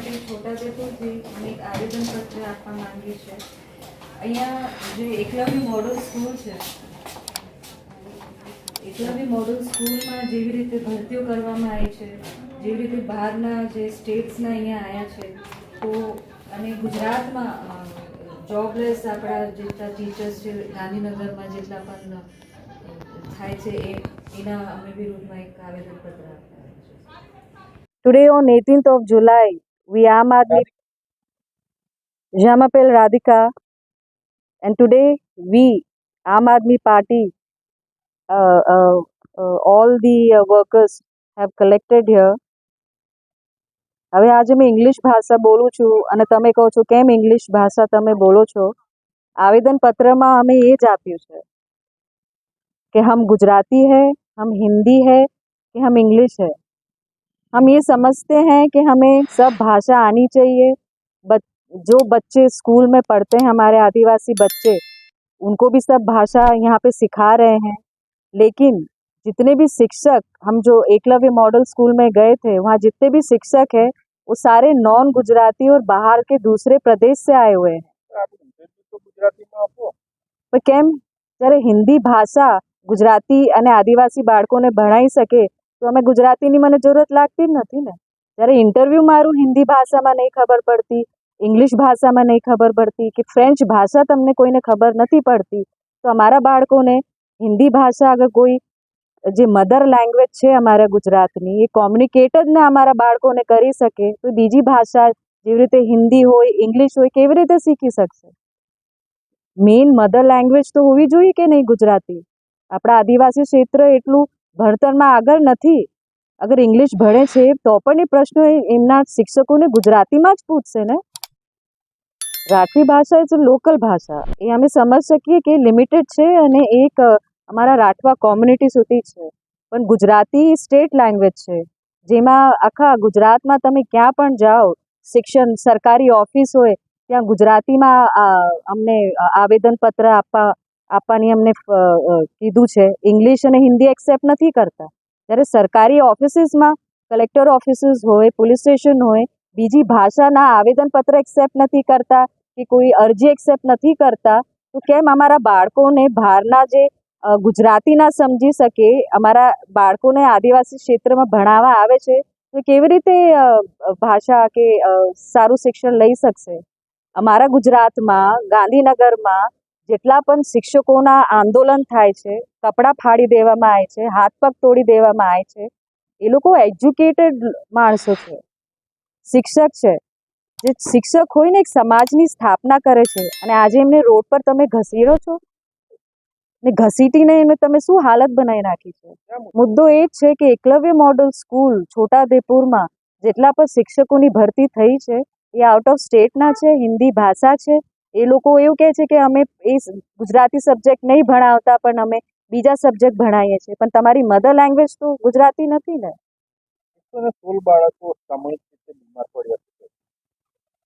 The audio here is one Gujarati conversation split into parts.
માટે છોટાઉદેપુરથી અમે એક આવેદનપત્ર આપવા માંગીએ છીએ. અહીંયા જે એકલવ્ય મોડલ સ્કૂલ છે એકલવ્ય મોડલ સ્કૂલમાં જેવી રીતે ભરતીઓ કરવામાં આવી છે જેવી રીતે બહારના જે સ્ટેટ્સના અહીંયા આવ્યા છે તો અને ગુજરાતમાં જોબલેસ આપણા જેટલા ટીચર્સ છે ગાંધીનગરમાં જેટલા પણ થાય છે એ એના અમે વિરુદ્ધમાં એક આવેદનપત્ર આપ્યા છે Today on 18th of July, We are Madhvi, Jamapel Radhika, and today we, Aam Aadmi Party, uh, uh, uh, all the uh, workers have collected here. હવે આજે મેં ઇંગ્લિશ ભાષા બોલું છું અને તમે કહો છો કેમ ઇંગ્લિશ ભાષા તમે બોલો છો આવેદનપત્રમાં અમે એ જ આપ્યું છે કે હમ ગુજરાતી હૈ હમ હિન્દી હૈ કે હમ ઇંગ્લિશ હૈ हम ये समझते हैं कि हमें सब भाषा आनी चाहिए बच, जो बच्चे स्कूल में पढ़ते हैं हमारे आदिवासी बच्चे उनको भी सब भाषा यहाँ पे सिखा रहे हैं लेकिन जितने भी शिक्षक हम जो एकलव्य मॉडल स्कूल में गए थे वहाँ जितने भी शिक्षक हैं वो सारे नॉन गुजराती और बाहर के दूसरे प्रदेश से आए हुए हैं આપો ઇન્ટરવ્યુ તો ગુજરાતીમાં આપો પણ કેમ જ્યારે હિન્દી ભાષા ગુજરાતી અને આદિવાસી બાળકોને ભણાઈ શકે તો અમે ગુજરાતીની મને જરૂરત લાગતી જ નથી ને. જ્યારે ઇન્ટરવ્યૂ મારું હિન્દી ભાષામાં નહીં ખબર પડતી ઇંગ્લિશ ભાષામાં નહીં ખબર પડતી કે ફ્રેન્ચ ભાષા તમને કોઈને ખબર નથી પડતી, તો અમારા બાળકોને હિન્દી ભાષા અગર કોઈ જે મધર લેંગ્વેજ છે અમારા ગુજરાતની, એ કોમ્યુનિકેટ જ ને અમારા બાળકોને કરી શકે, તો બીજી ભાષા જેવી રીતે હિન્દી હોય ઇંગ્લિશ હોય, કેવી રીતે શીખી શકશે? મેઇન મધર લેંગ્વેજ તો હોવી જોઈએ કે નહીં ગુજરાતી? આપણા આદિવાસી ક્ષેત્ર એટલું ભણતરમાં આગળ નથી. અગર ઇંગ્લિશ ભણે છે, તો પણ એ પ્રશ્નો એમના શિક્ષકોને ગુજરાતીમાં જ પૂછશે ને? રાઠવી ભાષા ઇઝ લોકલ ભાષા. એ અમે સમજ શકીએ કે લિમિટેડ છે અને એક અમારા રાઠવા કોમ્યુનિટી સુધી છે. પણ ગુજરાતી સ્ટેટ લેંગ્વેજ છે. જેમાં આખા ગુજરાતમાં તમે ક્યાં પણ જાઓ, શિક્ષણ, સરકારી ઓફિસ હોય, ત્યાં ગુજરાતીમાં અમને આવેદનપત્ર આપવા આપવાની અમને કીધું છે. ઇંગ્લિશ અને હિન્દી એક્સેપ્ટ નથી કરતા. જ્યારે સરકારી ઓફિસીસમાં કલેક્ટર ઓફિસીસ હોય પોલીસ સ્ટેશન હોય, બીજી ભાષાના આવેદનપત્ર એક્સેપ્ટ નથી કરતા કે કોઈ અરજી એક્સેપ્ટ નથી કરતા, તો કેમ અમારા બાળકોને બહારના જે ગુજરાતીના સમજી શકે, અમારા બાળકોને આદિવાસી ક્ષેત્રમાં ભણાવવા આવે છે, તો કેવી રીતે ભાષા કે સારું શિક્ષણ લઈ શકશે? અમારા ગુજરાતમાં, ગાંધીનગરમાં જેટલા પણ શિક્ષકોના આંદોલન થાય છે, કપડાં ફાડી દેવામાં આવે છે, હાથ પગ તોડી દેવામાં આવે છે, એ લોકો એજ્યુકેટેડ માણસો છે, શિક્ષક છે. જે શિક્ષક હોય ને એક સમાજની સ્થાપના કરે છે અને આજે એમને રોડ પર તમે ઘસીડો છો ને ઘસીટીને એને તમે શું હાલત બનાવી નાખી છે? મુદ્દો એ જ છે કે એકલવ્ય મોડલ સ્કૂલ છોટાદેપુરમાં જેટલા પણ શિક્ષકોની ભરતી થઈ છે, એ આઉટ ઓફ સ્ટેટના છે, હિન્દી ભાષા છે એ લોકો એવું કહે છે કે અમે એ ગુજરાતી સબ્જેક્ટ નહીં ભણાવતા પણ અમે બીજા સબ્જેક્ટ ભણાવીએ છીએ. પણ તમારી મધર લેંગ્વેજ તો ગુજરાતી નથી ને?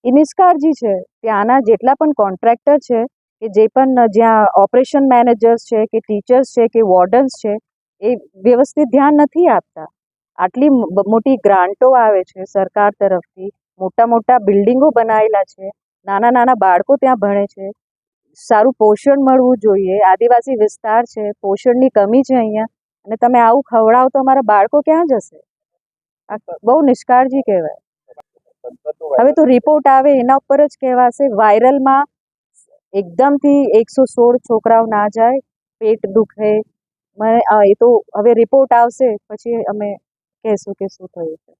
એ નિષ્કાળજી છે. ત્યાંના જેટલા પણ કોન્ટ્રાક્ટર છે કે જે પણ જ્યાં ઓપરેશન મેનેજર્સ છે કે ટીચર્સ છે કે વોર્ડન્સ છે એ વ્યવસ્થિત ધ્યાન નથી આપતા. આટલી મોટી ગ્રાન્ટો આવે છે સરકાર તરફથી. મોટા મોટા બિલ્ડિંગો બનાવેલા છે. નાના નાના બાળકો ત્યાં ભણે છે. સારું પોષણ મળવું જોઈએ. આદિવાસી વિસ્તાર છે. પોષણની કમી છે અહીંયા. અને તમે આવું ખવડાવો તો અમારા બાળકો ક્યાં જશે? બહુ નિષ્કાળજી કહેવાય. હવે તો રિપોર્ટ આવે એના ઉપર જ કહેવાશે. વાયરલમાં એકદમથી એકસો સોળ છોકરાઓ ના જાય, પેટ દુખે. મને એ તો હવે રિપોર્ટ આવશે. પછી અમે કહેશું કે શું થયું છે.